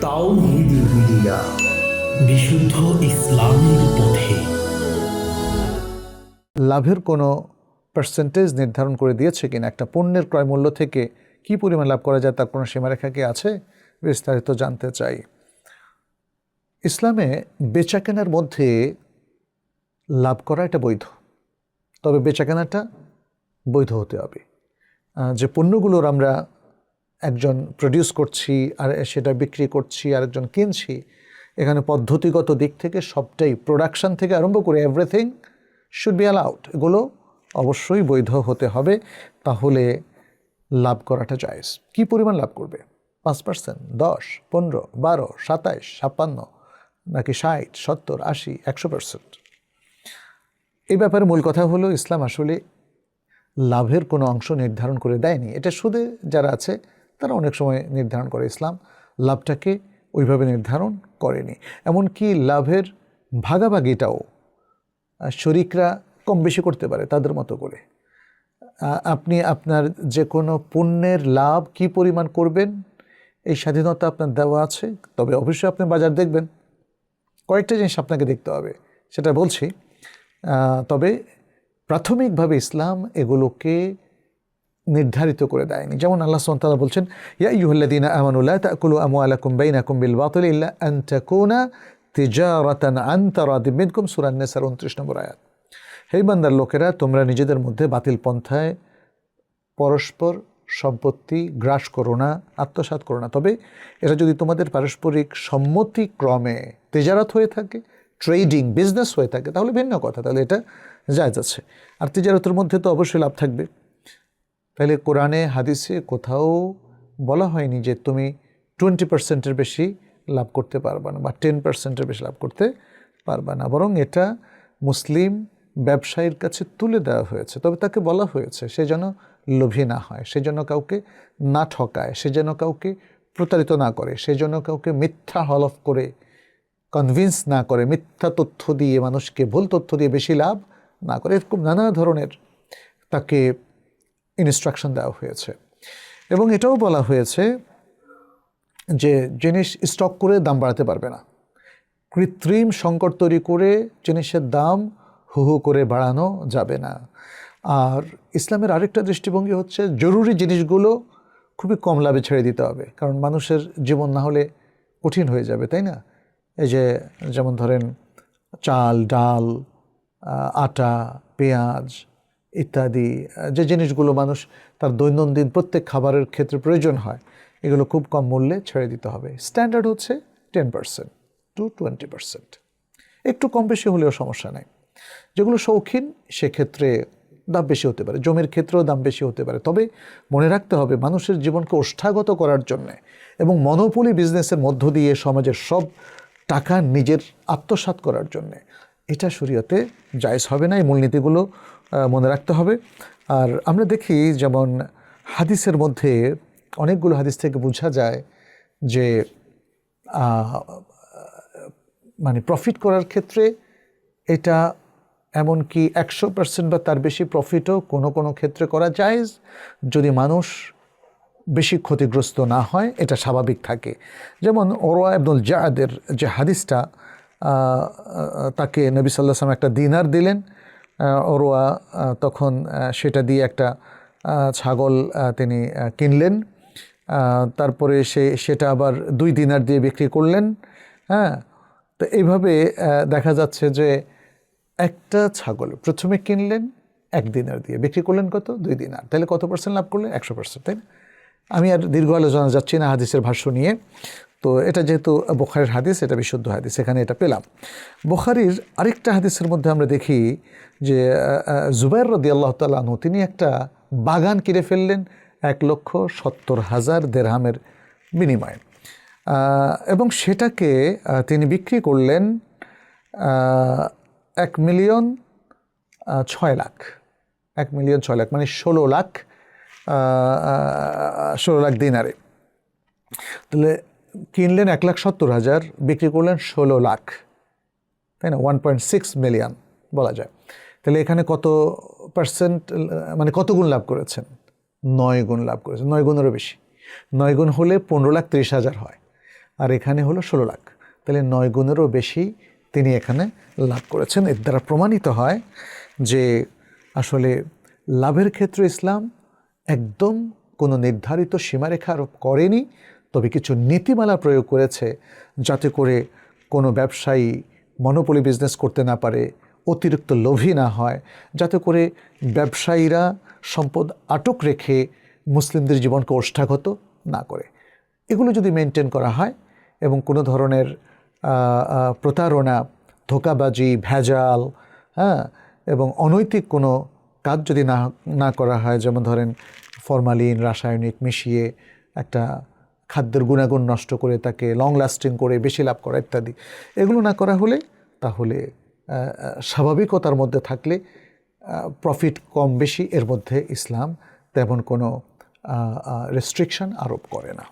তাওহিদি media বিশুদ্ধ ইসলামের পথে। লাভের কোনো পার্সেন্টেজ নির্ধারণ করে দিয়েছে কিনা, একটা পণ্যের ক্রয় মূল্য থেকে কি পরিমাণ লাভ করা যায় তার কোনো সীমারেখা কি আছে? বিস্তারিত জানতে চাই। ইসলামে বেচাকেনার মধ্যে লাভ করা এটা বৈধ। তবে বেচাকেনাটা বৈধ হতে হবে। যে পণ্যগুলোর আমরা একজন প্রডিউস করছি, আর সেটা বিক্রি করছি, আরেকজন কিনছি, এখানে পদ্ধতিগত দিক থেকে সবটাই প্রোডাকশন থেকে আরম্ভ করে এভরিথিং শুড বি অ্যালাউড এগুলো অবশ্যই বৈধ হতে হবে, তাহলে লাভ করাটা জায়েজ। কী পরিমাণ লাভ করবে? পাঁচ পার্সেন্ট দশ, পনেরো, বারো, সাতাইশ, ছাপ্পান্ন, নাকি ষাট, সত্তর, আশি, একশো পার্সেন্ট এই ব্যাপারে মূল কথা হলো, ইসলাম আসলে লাভের কোনো অংশ নির্ধারণ করে দেয়নি। এটা সুদে যারা আছে তারা অনেক সময় নির্ধারণ করে। ইসলাম লাভটাকে ওইভাবে নির্ধারণ করেনি। এমনকি লাভের ভাগাভাগিটাও শরিকরা কম বেশি করতে পারে তাদের মতো করে। আপনি আপনার যে কোনো পণ্যের লাভ কি পরিমাণ করবেন, এই স্বাধীনতা আপনার দেওয়া আছে, তবে অবশ্যই আপনি বাজার দেখবেন। কয়েকটা জিনিস আপনাকে দেখতে হবে, সেটা বলছি। তবে প্রাথমিকভাবে ইসলাম এগুলোকে নির্ধারিত করে দেয়নি। যেমন আল্লাহ তাআলা বলছেন, ইয়া ইয়ুহাল্লাযীনা আমানুল্লাহ তাকুলু আমওয়ালাকুম বাইনাকুম বিল বাতিল ইল্লা আন তাকুনা তিজারাতান আন তারাদিম মিনকুম। সূরা আন-নিসার 29 নম্বর আয়াত। বান্দার লোকেরা, তোমরা নিজেদের মধ্যে বাতিল পন্থায় পরস্পর সম্পত্তি গ্রাস করো না, আত্মসাৎ করো না। তবে এটা যদি তোমাদের পারস্পরিক সম্মতিক্রমে তেজারত হয়ে থাকে, ট্রেডিং বিজনেস হয়ে থাকে, তাহলে ভিন্ন কথা, তাহলে এটা জায়জ আছে। আর তেজারতের মধ্যে তো অবশ্যই লাভ থাকবে। তাহলে কোরআনে, হাদিসে কোথাও বলা হয়নি যে তুমি টোয়েন্টি পার্সেন্টের বেশি লাভ করতে পারবা না বা টেন পার্সেন্টের বেশি লাভ করতে পারবা না। বরং এটা মুসলিম ব্যবসায়ীর কাছে তুলে দেওয়া হয়েছে। তবে তাকে বলা হয়েছে সে যেন লোভী না হয়, সে যেন কাউকে না ঠকায়, সে যেন কাউকে প্রতারিত না করে, সে যেন কাউকে মিথ্যা হলফ করে কনভিন্স না করে, মিথ্যা তথ্য দিয়ে, মানুষকে ভুল তথ্য দিয়ে বেশি লাভ না করে, এরকম নানা ধরনের তাকে ইনস্ট্রাকশন দেওয়া হয়েছে। এবং এটাও বলা হয়েছে যে জিনিস স্টক করে দাম বাড়াতে পারবে না। কৃত্রিম সংকট তৈরি করে জিনিসের দাম হু হু করে বাড়ানো যাবে না। আর ইসলামের আরেকটা দৃষ্টিভঙ্গি হচ্ছে জরুরি জিনিসগুলো খুবই কম লাভে ছেড়ে দিতে হবে। কারণ মানুষের জীবন না হলে কঠিন হয়ে যাবে, তাই না? এই যে যেমন ধরেন চাল, ডাল আটা, পেঁয়াজ ইত্যাদি যে জিনিসগুলো মানুষ তার দৈনন্দিন প্রত্যেক খাবারের ক্ষেত্রে প্রয়োজন হয়, এগুলো খুব কম মূল্যে ছেড়ে দিতে হবে। স্ট্যান্ডার্ড হচ্ছে ten percent to twenty percent একটু কম বেশি হলেও সমস্যা নেই। যেগুলো শৌখিন, সেক্ষেত্রে দাম বেশি হতে পারে। জমির ক্ষেত্রেও দাম বেশি হতে পারে। তবে মনে রাখতে হবে, মানুষের জীবনকে ওষ্ঠাগত করার জন্যে এবং মনোপলি বিজনেসের মধ্য দিয়ে সমাজের সব টাকা নিজের আত্মসাৎ করার জন্যে এটা শরীয়তে জায়জ হবে না, এই মূলনীতিগুলো মনে রাখতে হবে। আর আমরা দেখি যেমন হাদিসের মধ্যে অনেকগুলো হাদিস থেকে বোঝা যায় যে মানে প্রফিট করার ক্ষেত্রে এটা এমনকি একশো পার্সেন্ট বা তার বেশি প্রফিটও কোনো কোনো ক্ষেত্রে করা যায়। যদি মানুষ বেশি ক্ষতিগ্রস্ত না হয়, এটা স্বাভাবিক থাকে। যেমন ওরোয়া আব্দুল জাহাদের যে হাদিসটা তাকে নবী সাল্লাম একটা দিনার দিলেন। ওরোয়া তখন সেটা দিয়ে একটা ছাগল তিনি কিনলেন। তারপরে সে, সেটা আবার দুই দিনার দিয়ে বিক্রি করলেন। হ্যাঁ তো এইভাবে দেখা যাচ্ছে যে একটা ছাগল প্রথমে কিনলেন, এক দিনার দিয়ে বিক্রি করলেন কত? দুই দিনার। তাহলে কত পার্সেন্ট লাভ করলেন? একশো পার্সেন্ট তাই না? আমি আর দীর্ঘ আলোচনা যাচ্ছি না হাদিসের ভাষ্য নিয়ে। তো এটা যেহেতু বোখারির হাদিস, এটা বিশুদ্ধ হাদিস, এখানে এটা পেলাম। বোখারির আরেকটা হাদিসের মধ্যে আমরা দেখি যে জুবাইর রদি আল্লাহ তালু তিনি একটা বাগান কিনে ফেললেন এক লক্ষ সত্তর হাজার দেড়হামের বিনিময়ে। এবং সেটাকে তিনি বিক্রি করলেন এক মিলিয়ন ছয় লাখ। এক মিলিয়ন ছয় লাখ মানে ষোলো লাখ ষোলো লাখ দিনারে। তাহলে কিনলেন এক লাখ সত্তর হাজার, বিক্রি করলেন ষোলো লাখ। তাই না? ওয়ান পয়েন্ট সিক্স মিলিয়ন বলা যায়। তাহলে এখানে কত পার্সেন্ট মানে কত গুণ লাভ করেছেন? নয় গুণ লাভ করেছেন। নয় গুণেরও বেশি। নয় গুণ হলে পনেরো লাখ ত্রিশ হাজার হয়। আর এখানে হলো ষোলো লাখ। তাহলে নয় গুণেরও বেশি তিনি এখানে লাভ করেছেন। এর দ্বারা প্রমাণিত হয় যে আসলে লাভের ক্ষেত্রে ইসলাম একদম কোনো নির্ধারিত সীমারেখা আরোপ করেনি। তবে কিছু নীতিমালা প্রয়োগ করেছে যাতে করে কোনো ব্যবসায়ী মনোপলি বিজনেস করতে না পারে, অতিরিক্ত লোভী না হয়, যাতে করে ব্যবসায়ীরা সম্পদ আটক রেখে মুসলিমদের জীবনকে ওষ্ঠাগত না করে। এগুলো যদি মেনটেন করা হয় এবং কোনো ধরনের প্রতারণা, ধোকাবাজি, ভেজাল হ্যাঁ এবং অনৈতিক কোনো কাজ যদি না না করা হয়, যেমন ধরেন ফরমালিন, রাসায়নিক মিশিয়ে একটা খাদ্যের গুণাগুণ নষ্ট করে তাকে লং লাস্টিং করে, বেশি লাভ করা ইত্যাদি। এগুলো না করা হলে তাহলে স্বাভাবিকতার মধ্যে থাকলে প্রফিট কম বেশি, এর মধ্যে ইসলাম তেমন কোনো রেস্ট্রিকশন আরোপ করে না।